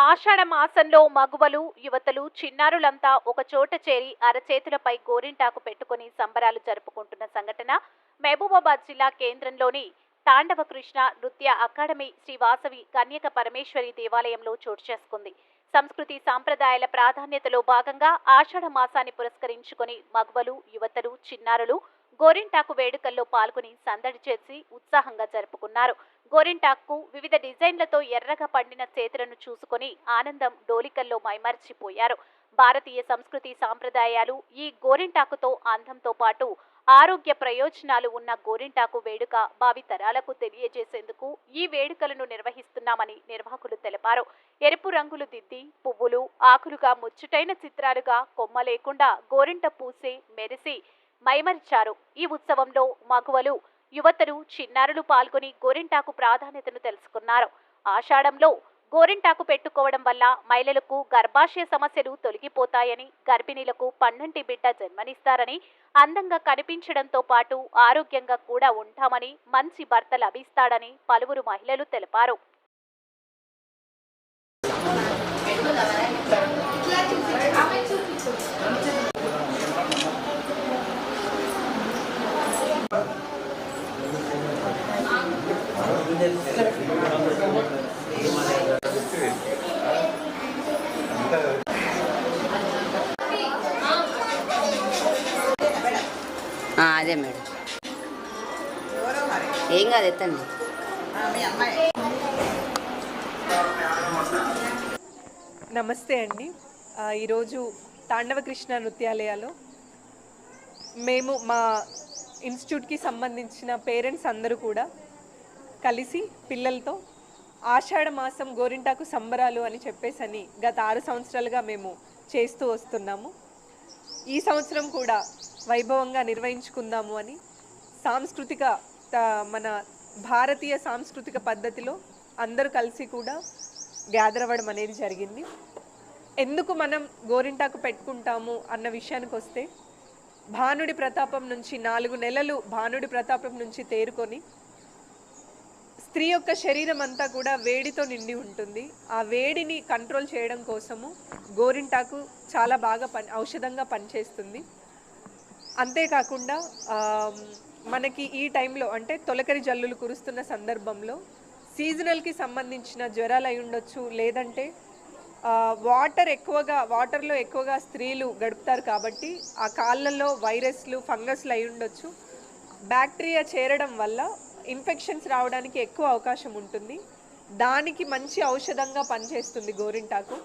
ఆషాఢ మాసంలో మగువలు యువతలు చిన్నారులంతా ఒక చోట చేరి అరచేతులపై గోరింటాకు పెట్టుకుని సంబరాలు జరుపుకుంటున్న సంఘటన మహబూబాబాద్ జిల్లా కేంద్రంలోని తాండవ కృష్ణ నృత్య అకాడమీ శ్రీ వాసవి కన్యక పరమేశ్వరి దేవాలయంలో చోటు చేసుకుంది. సంస్కృతి సాంప్రదాయాల ప్రాధాన్యతలో భాగంగా ఆషాఢ మాసాన్ని పురస్కరించుకొని మగువలు యువతలు చిన్నారులు గోరింటాకు వేడుకల్లో పాల్గొని సందడి చేసి ఉత్సాహంగా జరుపుకున్నారు. గోరింటాకు వివిధ డిజైన్లతో ఎర్రగా పండిన చేతులను చూసుకొని ఆనందం డోలికల్లో మైమర్చిపోయారు. భారతీయ సంస్కృతి సాంప్రదాయాలు ఈ గోరింటాకుతో అందంతో పాటు ఆరోగ్య ప్రయోజనాలు ఉన్న గోరింటాకు వేడుక భావితరాలకు తెలియజేసేందుకు ఈ వేడుకలను నిర్వహిస్తున్నామని నిర్వాహకులు తెలిపారు. ఎరుపు రంగులు దిద్ది పువ్వులు ఆకులుగా ముచ్చటైన చిత్రాలుగా కొమ్మ లేకుండా గోరింట పూసే మెరిసి మైమరిచారు. ఈ ఉత్సవంలో మగువలు యువతలు చిన్నారులు పాల్గొని గోరింటాకు ప్రాధాన్యతను తెలుసుకున్నారు. ఆషాఢంలో గోరింటాకు పెట్టుకోవడం వల్ల మహిళలకు గర్భాశయ సమస్యలు తొలగిపోతాయని గర్భిణీలకు పన్నంటి బిడ్డ జన్మనిస్తారని అందంగా కనిపించడంతో పాటు ఆరోగ్యంగా కూడా ఉంటామని మంచి భర్త లభిస్తాడని పలువురు మహిళలు తెలిపారు. అదే మేడం. ఏం కాదు ఎత్తండి. నమస్తే అండి. ఈరోజు తాండవ కృష్ణ నృత్యాలయాలో. మేము మా ఇన్స్టిట్యూట్కి సంబంధించిన పేరెంట్స్ అందరూ కూడా కలిసి పిల్లలతో ఆషాఢ మాసం గోరింటాకు సంబరాలు అని చెప్పేసి అని గత ఆరు సంవత్సరాలుగా మేము చేస్తూ వస్తున్నాము. ఈ సంవత్సరం కూడా వైభవంగా నిర్వహించుకుందాము అని సాంస్కృతిక త- మన భారతీయ సాంస్కృతిక పద్ధతిలో అందరూ కలిసి కూడా గ్యాదర్ అవ్వడం అనేది జరిగింది. ఎందుకు మనం గోరింటాకు పెట్టుకుంటాము అన్న విషయానికి వస్తే భానుడి ప్రతాపం నుంచి నాలుగు నెలలు భానుడి ప్రతాపం నుంచి తేరుకొని స్త్రీ యొక్క శరీరం అంతా కూడా వేడితో నిండి ఉంటుంది. ఆ వేడిని కంట్రోల్ చేయడం కోసము గోరింటాకు చాలా బాగా పని ఔషధంగా పనిచేస్తుంది. అంతేకాకుండా మనకి ఈ టైంలో అంటే తొలకరి జల్లులు కురుస్తున్న సందర్భంలో సీజనల్కి సంబంధించిన జ్వరాలు అయి ఉండొచ్చు. లేదంటే వాటర్ ఎక్కువగా వాటర్లో ఎక్కువగా స్త్రీలు గడుపుతారు కాబట్టి ఆ కాళ్ళల్లో వైరస్లు ఫంగస్లు అయి ఉండొచ్చు. బ్యాక్టీరియా చేరడం వల్ల ఇన్ఫెక్షన్స్ రావడానికి ఎక్కువ అవకాశం ఉంటుంది. దానికి మంచి ఔషధంగా పనిచేస్తుంది గోరింటాకు.